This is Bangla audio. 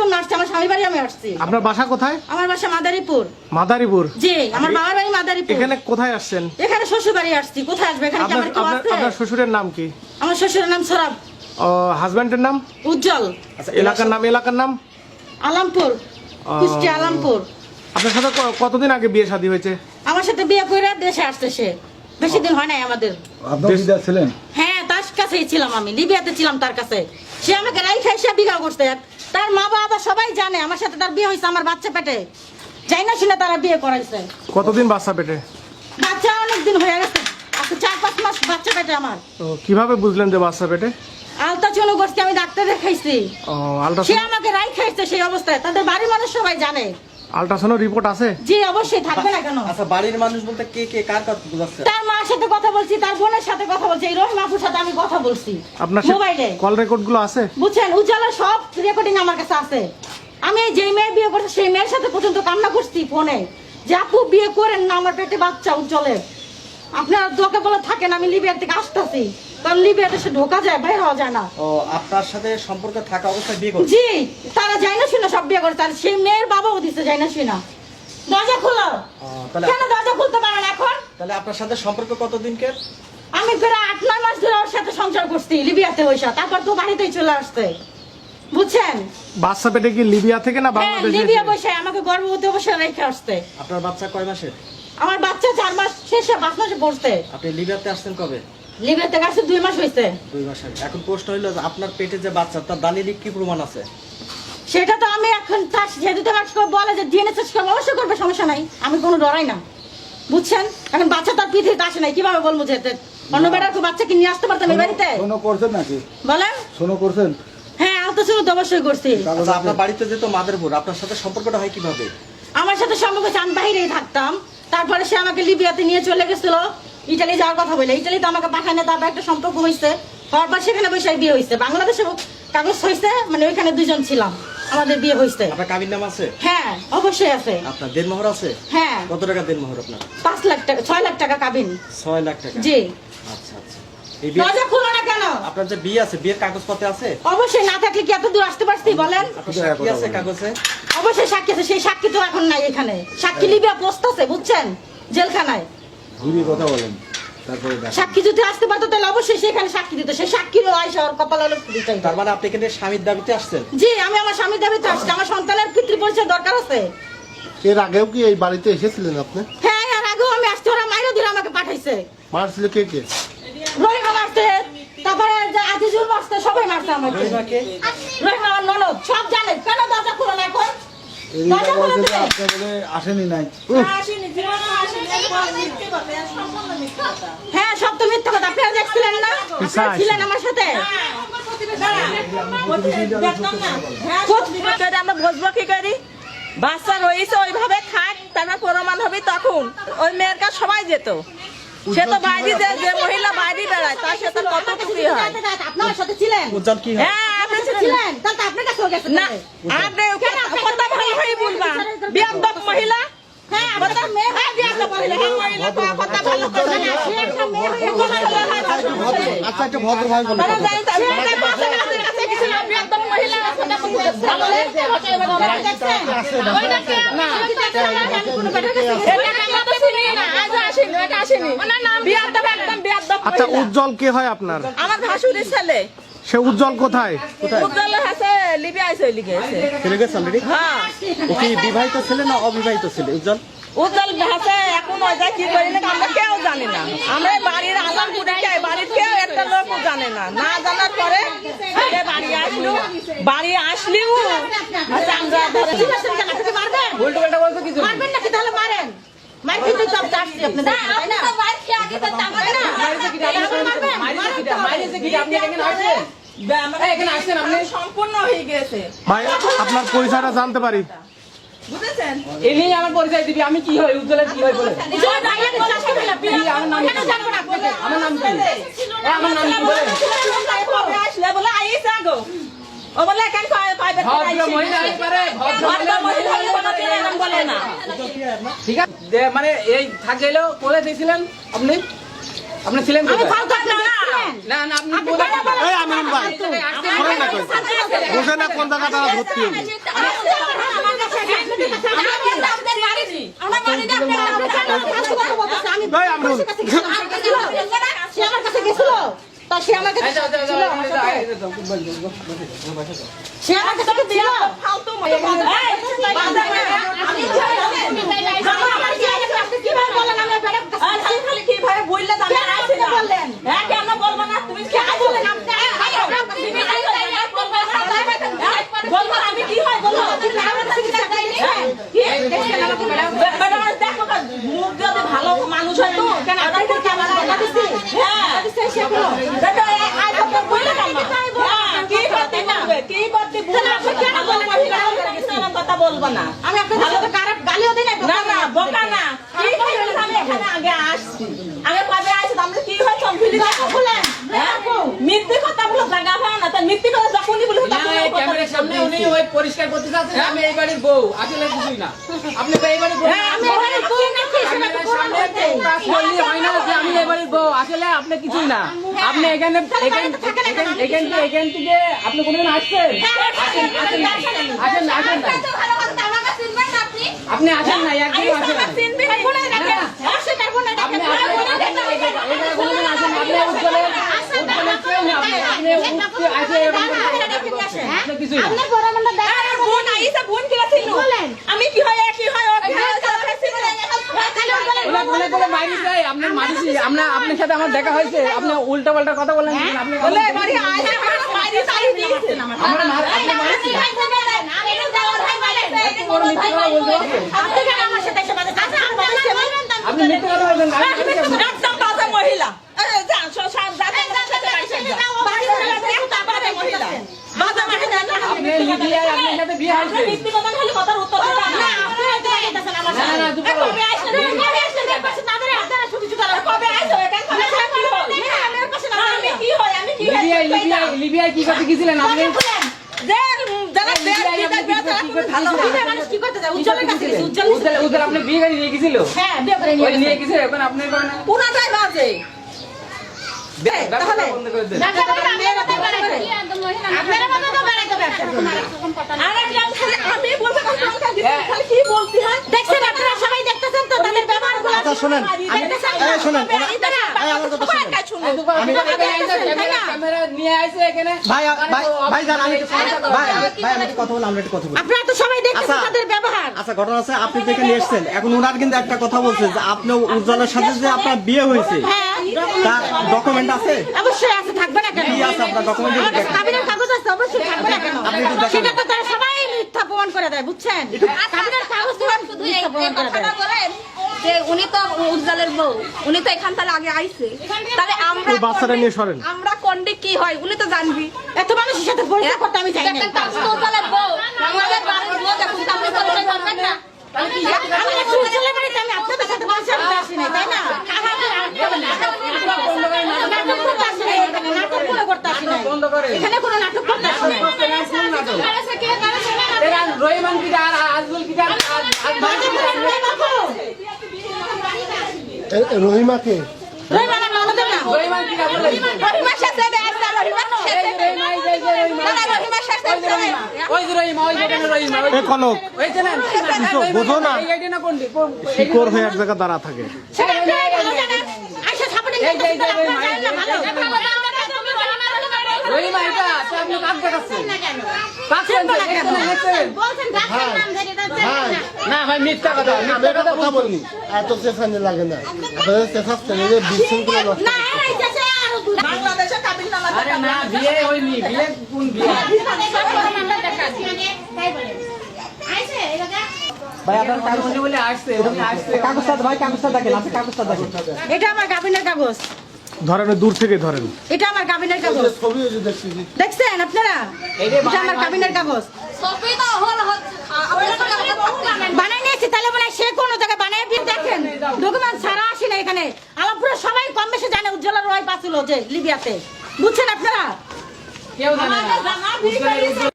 জন্য আসছি আমার স্বামী বাড়ি আমি আসছি। আপনার বাসা কোথায়? আমার বাসা মাদারীপুর। মাদারীপুর। জি আমার বাবার বাড়ি মাদারীপুর। এখানে কোথায় আসছেন? এখানে শ্বশুর বাড়ি আসছি। কোথায় আসবে? এখানে কি আমার কেউ আপনার আছে? আপনার শ্বশুরের নাম কি? আমার শ্বশুরের নাম সরাব হাজব্যান্ডের নাম? উজ্জ্বল। আচ্ছা এলাকার নাম এলাকার নাম? আলামপুর। কুষ্টি আলামপুর। আপনার সাথে ক- কতদিন আগে বিয়ে শাদী হয়েছে? আমার সাথে বিয়ে করে দেশে আসছে সে। বেশি দিন হয় নাই আমাদের। আপনার দিদা ছিলেন হ্যাঁ তার কাছেই ছিলাম আমি। লিবিয়াতে ছিলাম তার কাছে। সে আমাকে রাই খাই সে বিঘা করছে। তার মা বাবা সবাই জানে আমার সাথে তার বিয়ে হয়েছে আমার বাচ্চা পেটে। যাই না শুনে তারা বিয়ে করাইছে। কতদিন বাচ্চা পেটে? বাচ্চা অনেক দিন হয়ে গেছে আজকে চার পাঁচ মাস বাচ্চা পেটে আমার। ও, কীভাবে বুঝলেন যে বাচ্চা পেটে? আলতা চলো করছি আমি ডাক্তার দেখাইছি ও সে আমাকে রাই খাইছে সেই অবস্থায় তাদের বাড়ির মানুষ সবাই জানে। আলট্রাসাউন্ড রিপোর্ট আছে? জি অবশ্যই থাকবে না কেন? আচ্ছা বাড়ির মানুষ বলতে কে কে কার কথা বুঝাচ্ছে? তার মার সাথে কথা বলছি তার বোনের সাথে কথা বলছি এই রহিম আপুর সাথে আমি কথা বলছি আপনার মোবাইলে। কল রেকর্ডগুলো আছে? বুঝছেন উজ্জ্বলের সব রেকর্ডিং আমার কাছে আছে। আমি এই যে মেয়ে বিয়ে করছি সেই মেয়ের সাথে পর্যন্ত কান্না করছি ফোনে। যে আপু বিয়ে করেন না আমার পেটে বাচ্চা উজ্জ্বলের। আপনার দোকে বলে থাকেন আমি লিবিয়ার থেকে আসতেছি। কারণ লিবিয়াতে সে ঢোকা যায় বাইরে হওয়া যায় না। ও আপনার সাথে সম্পর্ক থাকা অবস্থায় বিয়ে করছে? জি তারা যায় না শুনে সব বিয়ে করে তার সেই মেয়ের বাবাও দিচ্ছে যায় না শুনা দরজা খোলো। তাহলে কেন দরজা খুলতে পারেন এখন? তাহলে আপনার সাথে সম্পর্ক কতদিনকে? আমি প্রায় আট নয় মাস ধরে ওর সাথে সংসার করছি লিবিয়াতে তারপর তো বাড়িতেই চলে আসছে। বুঝছেন? বাচ্চা পেটে কি লিবিয়া থেকে না হ্যাঁ বাংলাদেশ লিবিয়া বসে আমাকে গর্ভবতী অবশ্যই রেখে আসতে আপনার বাচ্চা কয় মাসের? আমার বাচ্চা চার মাস শেষে পাঁচ মাসে পড়ছে। আপনি লিবিয়াতে আসছেন কবে? আসছে দুই মাস হয়েছে দুই মাস আগে এখন প্রশ্ন হইল যে আপনার পেটে যে বাচ্চা তার দালিলিক কি প্রমাণ আছে? সেটা তো আমি এখন তার যেহেতু তোমার বলে যে ডিএনএ টেস্ট করব অবশ্যই করবে সমস্যা নাই। আমি কোনো ডরাই না। বুঝছেন? এখন বাচ্চা তার পৃথিবীতে আসে নাই কীভাবে বলব যে অন্য বেটার কেউ বাচ্চা কি নিয়ে আসতে পারতাম এই বাড়িতে? শোনো করছেন নাকি? বলেন। শোনো করছেন? হ্যাঁ আলতো শুরু তো অবশ্যই করছি। আচ্ছা আপনার বাড়িতে যেত মাদারপুর আপনার সাথে সম্পর্কটা হয় কীভাবে? আমার সাথে সম্পর্ক হচ্ছে আমি বাইরেই থাকতাম। তারপরে সে আমাকে লিবিয়াতে নিয়ে চলে গেছিল। ইটালি যাওয়ার কথা বলে। ইটালিতে আমাকে পাঠায় না তারপর একটা সম্পর্ক হয়েছে। হওয়ার পর সেখানে বসে বিয়ে হয়েছে। বাংলাদেশে কাগজ হয়েছে মানে ওইখানে দুজন ছিলাম। আমাদের বিয়ে হয়েছে। আপনার কাবির নাম আছে? হ্যাঁ অবশ্যই আছে। আপনার আছে? হ্যাঁ। কত টাকা আপনার? পাঁচ লাখ টাকা ছয় লাখ টাকা কাবিন। লাখ টাকা? জি। আচ্ছা আচ্ছা। দরজা খুলো না কেন? আপনার যে বিয়ে আছে বিয়ের কাগজপত্র আছে? অবশ্যই না থাকলে কি এত দূর আসতে পারছি বলেন? আপনার সাক্ষী আছে কাগজে? অবশ্যই সাক্ষী আছে সেই সাক্ষী তো এখন নাই এখানে। সাক্ষী লিবিয়া পোস্ট আছে বুঝছেন? জেলখানায়। ঘুরিয়ে কথা বলেন তারপরে সাক্ষী যদি আসতে পারতো তাহলে অবশ্যই সেখানে সাক্ষী দিত। সেই সাক্ষীরও আয়সা ওর কপাল আলো তার মানে আপনি এখানে স্বামীর দাবিতে আসছেন? জি আমি আমার স্বামীর দাবিতে আসছি। আমার সন্তানের পিতৃ পরিচয় দরকার আছে। এর আগেও কি এই বাড়িতে এসেছিলেন আপনি? হ্যাঁ এর আগেও আমি আসছি। ওরা মাইরো দিলে আমাকে পাঠাইছে। মারছিল কে কে? রহিমা মারছে তারপরে যে আজিজুল মারছে সবাই মারছে আমাকে। রহিমা আমার ননদ সব জানে। কেন দরজা খুলো না এখন? হ্যাঁ সব তো মিথ্যা কথা। আপনারা দেখছিলেন না? ছিলেন আমার সাথে? হ্যাঁ, আমরা বুঝব কি করি? বাচ্চা রয়েছে ওইভাবে থাক তারপর প্রমাণ হবে তখন। ওই মেয়ের কাছে সবাই যেত। সে তো বাইরে যে যে মহিলা বাইরে বেড়ায় তার সাথে কতটুকুই হয়? আপনার সাথে ছিলেন। হয় হ্যাঁ না আপনি কথা ভালো হয়ে বলবা। বিয়াদব মহিলা? হ্যাঁ মেয়ে হ্যাঁ বিয়াদব মহিলা হ্যাঁ মহিলা কথা ভালো করে না সে একটা মেয়ে হয়ে কথা হয়। আচ্ছা একটা ভদ্র ভাই জানি তো কথা আমাদের কাছে কিছু না বিয়াদব মহিলা। কথা ভালো? না। আচ্ছা উজ্জ্বল কে হয় আপনার? আমার ভাসুরের ছেলে। সে উজ্জ্বল কোথায়? উজ্জ্বল আছে লিবিয়ায় চলে গেছে চলে গেছে অলরেডি হ্যাঁ। ও কি বিবাহিত ছেলে না অবিবাহিত ছেলে উজ্জ্বল? উজ্জ্বল আছে এখন ওই যায় কি করি না আমরা কেউ জানি না। আমরা বাড়ির আলামপুরে বাড়ির কেউ একটা লোকও জানে না। না জানার পরে বাড়ি আসলো। বাড়ি আসলিও আচ্ছা আমরা মারবেন? নাকি তাহলে মারেন? মার আপনি তাই না? সম্পূর্ণ হয়ে গেছে। ভাই আপনার পরিচয়টা জানতে পারি। বুঝেছেন? এমনি আমার পরিচয় দিবি আমি কি হই উজ্জ্বলের কি হই বলে? বলে, আমার নাম কি আমার নাম কি বলে? আসলে বলে? আইস আগো। ও বলে কেন পাইবে বলে ঠিক আছে? মানে এই থাকলেও করে দিয়েছিলেন আপনি? আপনি ছিলেন আমি ফালতু আপনি না না আপনি আপনি? এই আমিনুল ভাই না কই বোঝে না কোন জায়গা তারা ভর্তি হইবে আমার কাছে আমার বাড়িতে আপনারা আমার কাছে ফালতু কথা বলতেছে। আমি এই আমরুল। সে কাছে গেছিল। সে আমার কাছে গেছিল তা সে আমার কাছে এই যাও, যাও, যাও, ছিল আমার সাথে। এই যাও, বল, বল, বল, বল, বল, বল। সে আমার কাছে ছিল ফালতু মতো কথা। এই, বাধা করে। আমি কীভাবে বলেন আমি বেড়ে আর বললেন? হ্যাঁ, কেন বলব না? তুমি কি আই বললেন? আপনি বলব। হ্যাঁ, বলব আমি কি হয় বলো? হ্যাঁ, কি? বে- ম্যাডাম, দেখো মুখ যদি ভালো মানুষ হয় তো, কেন আপনার? হ্যাঁ। হ্যাঁ, বলবে? বলবে? ভালো কথা বলব না আমি আপনাদের সাথে খারাপ গালিও দিই না না বোকা না এখানে আগে আসছি আগে কবে আসছি আমরা কি হয় কমপ্লিট বলেন। মিথ্যে কথা বলে জায়গা হয় না। তাই মিথ্যে কথা যখনই বলি ক্যামেরার সামনে উনি ওই পরিষ্কার করতে চাচ্ছেন আমি এই বাড়ির বউ আসলে কিছুই না। আপনি তো এই বাড়ির বউ। হ্যাঁ, আমি বউ নাকি ক্যামেরার সামনে প্রকাশ করলে হয় না যে আমি এই বাড়ির বউ আসলে আপনি কিছুই না। আপনি এখানে এখান এখান এখান থেকে এখান থেকে আপনি কোনদিন আসছেন? আসেন আসেন আসেন আসেন না আপনি আসেন না একদিন আসেন। না। আমি কি হয় কি হয় আপনার সাথে আমার দেখা হয়েছে। আপনি উল্টা পাল্টা কথা বলেন। আপনি মহিলা লিবিয়ায় কি করতে গেছিলেন? আপনি উজ্জ্বল আপনি বিয়ে করে নিয়ে গেছিল? হ্যাঁ, বিয়ে করে নিয়ে ওই গেছে। নিয়ে গেছে। এখন আপনি পুরাটাই বাজে জান খালি আমি কথা খালি কি বলতি হয়? দেখছেন আপনারা সবাই দেখতেছেন তো তাদের ব্যবহারগুলো? আচ্ছা শুনেন? এই শুনেন আমার কথা শুনেন। আমি ক্যামেরা নিয়ে আইছে এখানে। ভাই ভাই ভাই জান আমি ভাই ভাই আমি কথা বললাম আমরা একটু কথা বলি। আপনারা তো সবাই দেখতেছেন আচ্ছা। তাদের ব্যবহার। আচ্ছা ঘটনা আছে আপনি যেখানে এসেছেন এখন ওনার কিন্তু একটা কথা বলছে যে আপনি উজ্জ্বলের সাথে যে আপনার বিয়ে হয়েছে। হ্যাঁ। তার ডকুমেন্ট আছে? অবশ্যই আছে থাকবে না কেন? কি আছে আপনার কাবিনের কাগজ আছে অবশ্যই থাকবে না কেন? আপনি একটু দেখেন। সেটা তো তারা সবাই মিথ্যা প্রমাণ করে দেয় বুঝছেন? কাবিনের কাগজ তো শুধু এই কথাটা বলেন যে উনি তো উজ্জ্বলের বউ উনি তো এখান থেকে আগে আইছে। তাহলে আমরা বাচ্চাটা নিয়ে সরেন। আমরা কোনডে কি হয় উনি তো জানবি। এত মানুষের সাথে পরিচয় করতে আমি চাই না। উজ্জ্বলের বউ আমাদের বাড়ির বউ আপনি করতে না। এখানে, কোনো নাটক করতে আসি রহিমান কি আর আজমল কি আর। রহিমাকে রহিমা শিকড় হয়ে এক জায়গায় দাঁড়া থাকে। রহিমা এটা আছে? আপনি কাজ দেখাচ্ছেন কাজ দেখছেন দেখছেন বলছেন? ডাক্তার নাম ধরে ডাক্তার না। না ভাই মিথ্যা কথা মিথ্যা কথা কথা বলছি। এত চেঁচানি লাগে না। আপনাদের এই যে বিশৃঙ্খলা নষ্ট না, বাংলাদেশে কাবিল নামা আরে না বিয়ে হয়নি বিয়ে কোন বিয়ে? দেখেন এটা আমার গাবিনের কাগজ। ধরেন দূর থেকে ধরেন। এটা আমার গাবিনের কাগজ। ছবি ওই যে দেখছি দেখছেন আপনারা? এটা আমার গাবিনের কাগজ। বানাই নিয়েছি তাহলে মনে হয় সে কোনো জায়গায় বানাই দিয়ে দেখেন। ডকুমেন্ট ছাড়া আসি না এখানে। আলাপুরে সবাই কম বেশি জানে উজ্জ্বলা রয় পাচ্ছিল যে লিবিয়াতে। বুঝছেন আপনারা? কেউ জানে না। উজ্জ্বলের